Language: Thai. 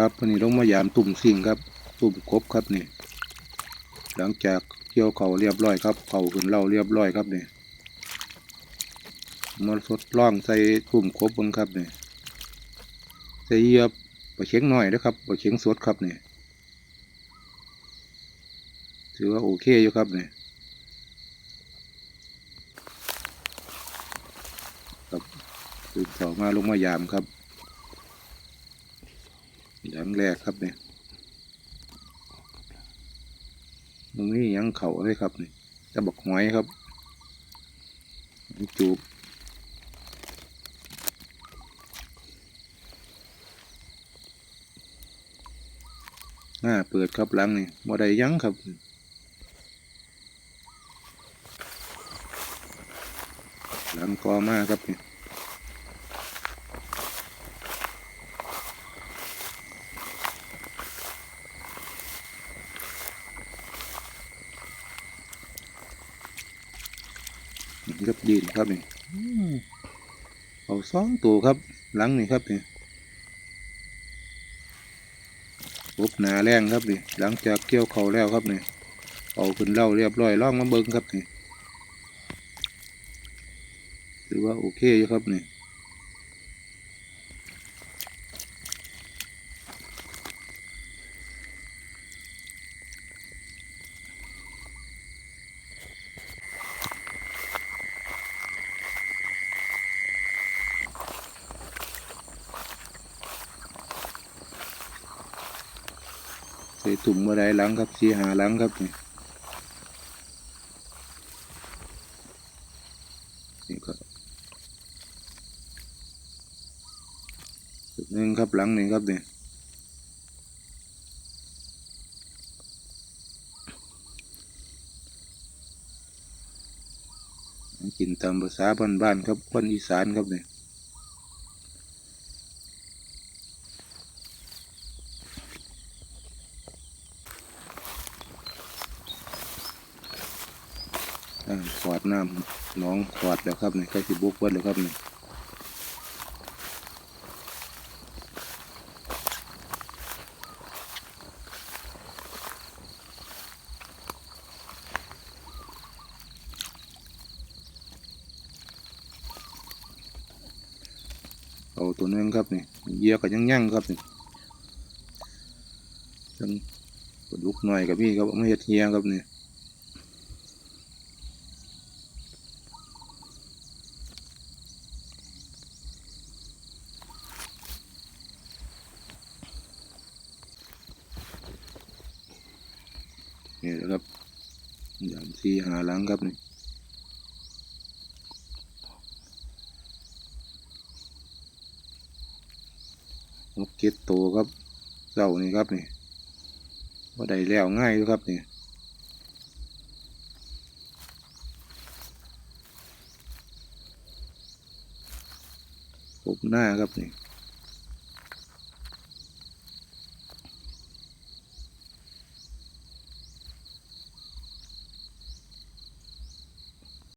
ครับวันนี้ลงมายามตุ่มสิ่งครับ ตุ่มกบครับนี่ หลังจากเกี่ยวเขาเรียบร้อยครับเขาขึ้นเล่าเรียบร้อยครับนี่มาทดล่องใส่ตุ่มกบบังครับนี่ใส่เยียบปลาเข็งหน่อยนะครับปลาเข็งสดครับนี่ถือว่าโอเคอยู่ครับนี่ครับตื่นเช้ามาลงมายามครับ อย่างแรกครับเนี่ยมันไม่มีหยังเข่าเลยครับนี่จะบอกหอยครับจูบหน้าเปิดครับหลังนี่บ่ได้ยังครับหลังกอมาครับนี่ ครับยืนครับนี่เอาสองตัวครับ หลังนี่ครับนี่ปุ๊บหนาแรงครับนี่หลังจากเกี่ยวเขาแล้วครับนี่เอาขึ้นเล่าเรียบร้อยล่องมาเบิ้งครับนี่ถือว่าโอเคอยู่ครับนี่ ใส่ตุ่มเมื่อไรหลังครับสีหาหลังครับนี่นี่ก็หนึ่งครับหลังหนึ่งครับนี่กินตามภาษาบ้านๆครับคนอีสานครับเนี่อ่ ขวดน้ำน้องขวดแล้วครับนี่ใกล้สิบุกเบิดแล้วครับนี่เอาตัวนึงครับนี่เยียก็ยังยั่งครับนี่ยังดลุกหน่อยกับพี่ครับไม่เห็ดเฮียครับนี่ นี่แหละครับอย่างที่หาหลังครับนี่นกเก็ดโตครับเจ้านี่ครับนี่ว่าได้แล้วง่ายอยู่ครับนี่ปบหน้าครับนี่